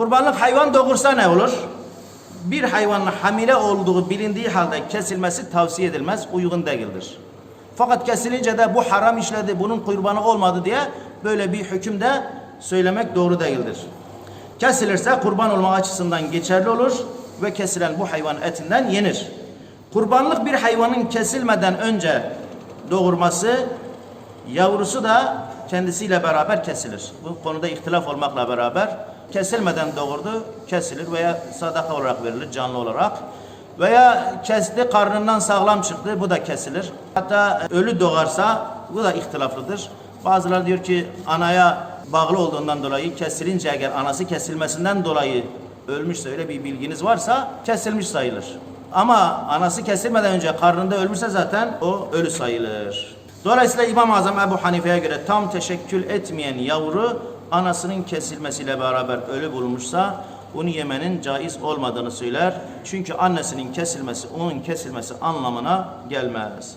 Kurbanlık hayvan doğursa ne olur? Bir hayvanın hamile olduğu bilindiği halde kesilmesi tavsiye edilmez, uygun değildir. Fakat kesilince de bu haram işledi, bunun kurbanı olmadı diye böyle bir hüküm de söylemek doğru değildir. Kesilirse kurban olma açısından geçerli olur ve kesilen bu hayvan etinden yenir. Kurbanlık bir hayvanın kesilmeden önce doğurması, yavrusu da kendisiyle beraber kesilir. Bu konuda ihtilaf olmakla beraber kesilmeden doğurdu, kesilir veya sadaka olarak verilir canlı olarak. Veya kesti karnından sağlam çıktı bu da kesilir. Hatta ölü doğarsa bu da ihtilaflıdır. Bazıları diyor ki anaya bağlı olduğundan dolayı kesilince eğer anası kesilmesinden dolayı ölmüşse öyle bir bilginiz varsa kesilmiş sayılır. Ama anası kesilmeden önce karnında ölmüşse zaten o ölü sayılır. Dolayısıyla İmam-ı Azam Ebu Hanife'ye göre tam teşekkül etmeyen yavru anasının kesilmesiyle beraber ölü bulunmuşsa bunu yemenin caiz olmadığını söyler. Çünkü annesinin kesilmesi onun kesilmesi anlamına gelmez.